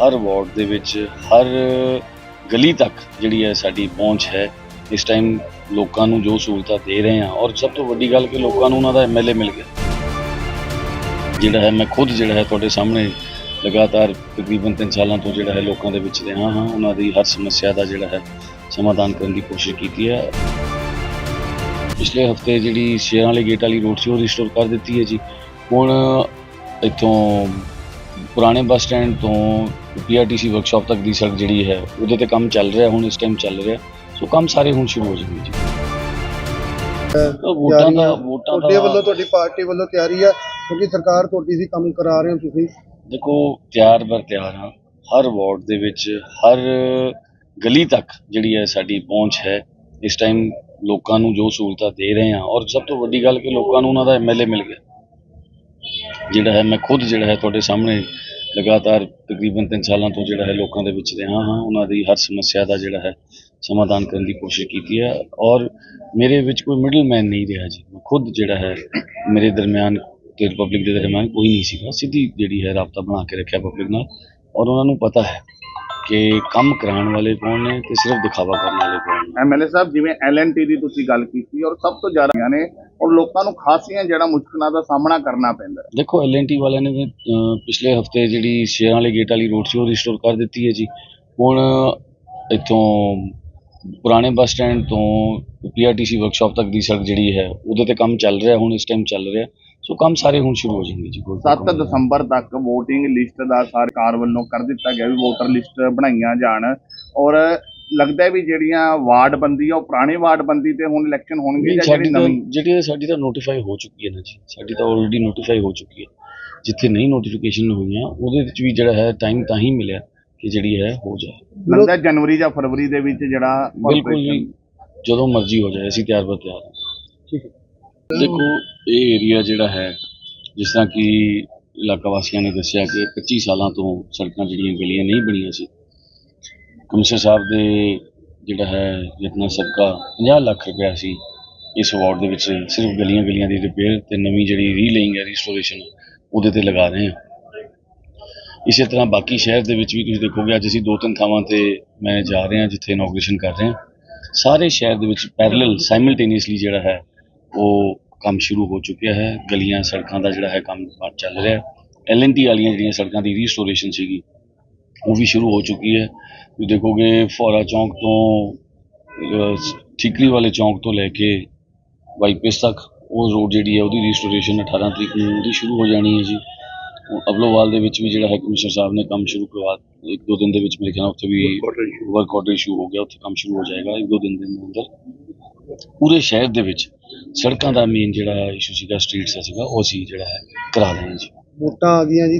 ਹਰ ward ਦੇ ਵਿੱਚ, ਹਰ ਗਲੀ ਤੱਕ ਜਿਹੜੀ ਹੈ ਸਾਡੀ ਪਹੁੰਚ ਹੈ। ਇਸ ਟਾਈਮ ਲੋਕਾਂ ਨੂੰ ਜੋ ਸਹੂਲਤਾਂ ਦੇ ਰਹੇ ਹਾਂ ਔਰ ਸਭ ਤੋਂ ਵੱਡੀ ਗੱਲ ਕਿ ਲੋਕਾਂ ਨੂੰ ਉਹਨਾਂ ਦਾ ਐਮਐਲਏ ਮਿਲ ਗਿਆ। ਜਿਹੜਾ ਹੈ, ਮੈਂ ਖੁਦ ਜਿਹੜਾ ਹੈ ਤੁਹਾਡੇ ਸਾਹਮਣੇ ਲਗਾਤਾਰ ਤਕਰੀਬਨ 3 ਸਾਲਾਂ ਤੋਂ ਜਿਹੜਾ ਹੈ ਲੋਕਾਂ ਦੇ ਵਿੱਚ ਰਿਹਾ ਹਾਂ। ਉਹਨਾਂ ਦੀ ਹਰ ਸਮੱਸਿਆ ਦਾ ਜਿਹੜਾ ਹੈ ਸਮਾਧਾਨ ਕਰਨ ਦੀ ਕੋਸ਼ਿਸ਼ ਕੀਤੀ ਹੈ। ਪਿਛਲੇ ਹਫ਼ਤੇ ਜਿਹੜੀ ਸ਼ੇਰਾਂ ਵਾਲੇ ਗੇਟ ਵਾਲੀ ਰੋਡ ਸੀ ਉਹ ਰਿਸਟੋਰ ਕਰ ਦਿੱਤੀ ਹੈ ਜੀ। ਹੁਣ ਇੱਥੋਂ ਪੁਰਾਣੇ ਬੱਸ ਸਟੈਂਡ ਤੋਂ ਪੀਆਰਟੀਸੀ ਵਰਕਸ਼ਾਪ ਤੱਕ ਦੀ ਸੜਕ ਜਿਹੜੀ ਹੈ ਉਹਦੇ ਤੇ ਕੰਮ ਚੱਲ ਰਿਹਾ ਹੁਣ ਇਸ ਟਾਈਮ ਚੱਲ ਰਿਹਾ। ਸੋ ਕੰਮ ਸਾਰੇ ਹੁਣ ਸ਼ੁਰੂ ਹੋ ਜਾਣਗੇ ਜੀ। ਵੋਟਾਂ ਦਾ ਵੋਟਾਂ ਤੁਹਾਡੇ ਵੱਲੋਂ ਦਾ ਤੁਹਾਡੀ ਪਾਰਟੀ ਵੱਲੋਂ ਤਿਆਰੀ ਆ ਕਿਉਂਕਿ ਸਰਕਾਰ ਤੁਹਾਡੀ ਸੀ ਕੰਮ ਕਰਾ ਰਹੇ ਹੋ ਤੁਸੀਂ। ਦੇਖੋ ਤਿਆਰ ਬਰ ਤਿਆਰ ਹਾਂ। ਹਰ ਵਾਰਡ ਦੇ ਵਿੱਚ ਹਰ ਗਲੀ ਤੱਕ ਜਿਹੜੀ ਹੈ ਸਾਡੀ ਪਹੁੰਚ ਹੈ। ਇਸ ਟਾਈਮ ਲੋਕਾਂ ਨੂੰ ਜੋ ਸਹੂਲਤਾਂ ਦੇ ਰਹੇ ਹਾਂ ਔਰ ਸਭ ਤੋਂ ਵੱਡੀ ਗੱਲ ਕਿ ਲੋਕਾਂ ਨੂੰ ਉਹਨਾਂ ਦਾ ਐਮਐਲਏ ਮਿਲ ਗਿਆ। ਜਿਹੜਾ ਹੈ, ਮੈਂ ਖੁਦ ਜਿਹੜਾ ਹੈ ਤੁਹਾਡੇ ਸਾਹਮਣੇ ਲਗਾਤਾਰ ਤਕਰੀਬਨ 3 ਸਾਲਾਂ ਤੋਂ ਜਿਹੜਾ ਹੈ ਲੋਕਾਂ ਦੇ ਵਿੱਚ ਰਿਹਾ ਹਾਂ। ਉਹਨਾਂ ਦੀ ਹਰ ਸਮੱਸਿਆ ਦਾ ਜਿਹੜਾ ਹੈ ਸਮਾਧਾਨ ਕਰਨ ਦੀ ਕੋਸ਼ਿਸ਼ ਕੀਤੀ ਹੈ ਔਰ ਮੇਰੇ ਵਿੱਚ ਕੋਈ ਮਿਡਲਮੈਨ ਨਹੀਂ ਰਿਹਾ ਜੀ। ਮੈਂ ਖੁਦ ਜਿਹੜਾ ਹੈ, ਮੇਰੇ ਦਰਮਿਆਨ ਤੇ ਪਬਲਿਕ ਦੇ ਦਰਮਿਆਨ ਕੋਈ ਨਹੀਂ ਸੀਗਾ। ਸਿੱਧੀ ਜਿਹੜੀ ਹੈ ਰਾਬਤਾ ਬਣਾ ਕੇ ਰੱਖਿਆ ਪਬਲਿਕ ਨਾਲ ਔਰ ਉਹਨਾਂ ਨੂੰ ਪਤਾ ਹੈ ਕਿ ਕੰਮ ਕਰਾਉਣ ਵਾਲੇ ਕੌਣ ਨੇ ਤੇ ਸਿਰਫ ਦਿਖਾਵਾ ਕਰਨ ਵਾਲੇ ਕੌਣ ਨੇ। ਐਮਐਲਏ ਸਾਹਿਬ, ਜਿਵੇਂ ਐਲਐਨਟੀ ਦੀ ਤੁਸੀਂ ਗੱਲ ਕੀਤੀ ਔਰ ਸਭ ਤੋਂ ਜ਼ਿਆਦਾ ਨੇ ਔਰ ਲੋਕਾਂ ਨੂੰ ਖਾਸੀਆਂ ਜਿਹੜਾ ਮੁਸ਼ਕਲਾਂ ਦਾ ਸਾਹਮਣਾ ਕਰਨਾ ਪੈਂਦਾ ਹੈ। ਦੇਖੋ ਐਲਐਨਟੀ ਵਾਲਿਆਂ ਨੇ ਅਹ, ਪਿਛਲੇ ਹਫ਼ਤੇ ਜਿਹੜੀ ਸ਼ੇਰਾਂ ਵਾਲੇ ਗੇਟ ਵਾਲੀ ਰੋਡ ਸੀ ਉਹ ਰਿਸਟੋਰ ਕਰ ਦਿੱਤੀ ਹੈ ਜੀ। ਹੁਣ ਇੱਥੋਂ ਪੁਰਾਣੇ ਬੱਸ ਸਟੈਂਡ ਤੋਂ ਪੀਆਰਟੀਸੀ ਵਰਕਸ਼ਾਪ ਤੱਕ ਦੀ ਸੜਕ ਜਿਹੜੀ ਹੈ ਉਹਦੇ ਤੇ ਕੰਮ ਚੱਲ ਰਿਹਾ ਹੁਣ ਇਸ ਟਾਈਮ ਚੱਲ ਰਿਹਾ। ਸੋ ਕੰਮ ਸਾਰੇ ਹੁਣ ਸ਼ੁਰੂ ਹੋ ਜਾਣਗੇ ਜੀ। ਕੋਈ 7 ਦਸੰਬਰ ਤੱਕ VOTING ਲਿਸਟ ਦਾ ਸਰਕਾਰ ਵੱਲੋਂ ਕਰ ਦਿੱਤਾ ਗਿਆ ਵੀ ਵੋਟਰ ਲਿਸਟ ਬਣਾਈਆਂ ਜਾਣ। ਔਰ ਲੱਗਦਾ ਵੀ ਜਿਹੜੀਆਂ ਵਾਰਡ ਬੰਦੀ ਆ ਉਹ ਪੁਰਾਣੇ ਵਾਰਡ ਬੰਦੀ ਤੇ ਹੁਣ ਇਲੈਕਸ਼ਨ ਹੋਣਗੇ ਜਾਂ ਜਿਹੜੀ ਨਵੀਂ? ਜਿਹੜੀ ਸਾਡੀ ਤਾਂ ਨੋਟੀਫਾਈ ਹੋ ਚੁੱਕੀ ਹੈ ਨਾ ਜੀ। ਸਾਡੀ ਤਾਂ ਆਲਰੇਡੀ ਨੋਟੀਫਾਈ ਹੋ ਚੁੱਕੀ ਹੈ। ਜਿੱਥੇ ਨਹੀਂ ਨੋਟੀਫਿਕੇਸ਼ਨ ਹੋਈਆਂ ਉਹਦੇ ਵਿੱਚ ਵੀ ਜਿਹੜਾ ਹੈ ਟਾਈਮ ਤਾਂ ਹੀ ਮਿਲਿਆ ਕਿ ਜਿਹੜੀ ਹੈ ਹੋ ਜਾਏ। ਲੱਗਦਾ ਜਨਵਰੀ ਜਾਂ ਫਰਵਰੀ ਦੇ ਵਿੱਚ ਜਿਹੜਾ ਬਿਲਕੁਲ ਜੀ। ਜਦੋਂ ਮਰਜ਼ੀ ਹੋ ਜਾਏ ਅਸੀਂ ਤਿਆਰ ਬਰ ਤਿਆਰ ਹਾਂ। ਠੀਕ ਹੈ। ਦੇਖੋ ਇਹ ਏਰੀਆ ਜਿਹੜਾ ਹੈ ਜਿਸ ਤਰ੍ਹਾਂ ਕਿ ਇਲਾਕਾ ਵਾਸੀਆਂ ਨੇ ਦੱਸਿਆ ਕਿ 25 ਸਾਲਾਂ ਤੋਂ ਸੜਕਾਂ ਜਿਹੜੀਆਂ ਗਲੀਆਂ ਨਹੀਂ ਬਣੀਆਂ ਸੀ ਕਮਿਸ਼ਨਰ ਸਾਹਿਬ ਦੇ ਜਿਹੜਾ ਹੈ ਜਿਤਨਾ ਸਦਕਾ 50 ਲੱਖ ਰੁਪਇਆ ਸੀ, ਇਸ ਵਾਰਡ ਦੇ ਵਿੱਚ ਸਿਰਫ ਗਲੀਆਂ ਗਲੀਆਂ ਦੀ ਰਿਪੇਅਰ ਤੇ ਨਵੀਂ ਜਿਹੜੀ ਰੀਲੇਇੰਗ ਹੈ ਰੀਸਟੋਰੇਸ਼ਨ ਉਹਦੇ ਤੇ ਲਗਾ ਰਹੇ ਹਾਂ। ਇਸੇ ਤਰ੍ਹਾਂ ਬਾਕੀ ਸ਼ਹਿਰ ਦੇ ਵਿੱਚ ਵੀ ਤੁਸੀਂ ਦੇਖੋਗੇ, ਅੱਜ ਅਸੀਂ ਦੋ ਤਿੰਨ ਥਾਵਾਂ ਤੇ ਮੈਂ ਜਾ ਰਿਹਾ, ਜਿੱਥੇ ਇਨੋਗ੍ਰੇਸ਼ਨ ਕਰ ਰਹੇ ਹਾਂ। ਸਾਰੇ ਸ਼ਹਿਰ ਦੇ ਵਿੱਚ ਪੈਰਲਲ ਸਾਈਮਲਟੇਨੀਅਸਲੀ ਜਿਹੜਾ ਹੈ, ਉਹ ਕੰਮ ਸ਼ੁਰੂ ਹੋ ਚੁੱਕਿਆ ਹੈ। ਗਲੀਆਂ, ਸੜਕਾਂ ਦਾ ਜਿਹੜਾ ਹੈ ਕੰਮ ਚੱਲ ਰਿਹਾ ਹੈ। ਟੀ ਵਾਲੀਆਂ ਜਿਹੜੀਆਂ ਸੜਕਾਂ ਦੀ ਰੀਸਟੋਰੇਸ਼ਨ ਸੀਗੀ ਉਹ ਵੀ ਸ਼ੁਰੂ ਹੋ ਚੁੱਕੀ ਹੈ। ਤੁਸੀਂ ਦੇਖੋਗੇ ਫੋਰਾ ਚੌਂਕ ਤੋਂ ਠੀਕਰੀ ਵਾਲੇ ਚੌਂਕ ਤੋਂ ਲੈ ਕੇ ਬਾਈਪਾਸ ਤੱਕ ਉਹ ਰੋਡ ਜਿਹੜੀ ਹੈ ਉਹਦੀ ਰੀਸਟੋਰੇਸ਼ਨ 18 ਤਰੀਕ ਨੂੰ ਉਹਦੀ ਸ਼ੁਰੂ ਹੋ ਜਾਣੀ ਹੈ ਜੀ। ਅਬਲੋਵਾਲ ਦੇ ਵਿੱਚ ਵੀ ਜਿਹੜਾ ਹੈ ਕਮਿਸ਼ਨਰ ਸਾਹਿਬ ਨੇ ਕੰਮ ਸ਼ੁਰੂ ਕਰਵਾ ਇੱਕ ਦੋ ਦਿਨ ਦੇ ਵਿੱਚ ਮੇਰੇ ਖਿਆਲ ਉੱਥੇ ਵੀ ਵਰਕ ਆਰਡਰ ਇਸ਼ੂ ਹੋ ਗਿਆ ਉੱਥੇ ਕੰਮ ਸ਼ੁਰੂ ਹੋ ਜਾਏਗਾ ਇੱਕ ਦੋ ਦਿਨ ਦੇ ਅੰਦਰ। ਪੂਰੇ ਸ਼ਹਿਰ ਦੇ ਵਿੱਚ ਸੜਕਾਂ ਦਾ ਮੇਨ ਜਿਹੜਾ ਇਸ਼ੂ ਸੀਗਾ ਸਟਰੀਟਸ ਦਾ ਸੀਗਾ ਉਹ ਅਸੀਂ ਜਿਹੜਾ ਹੈ ਕਰਾ ਹਾਂ ਜੀ। ਵੋਟਾਂ ਆ ਗਈਆਂ ਜੀ।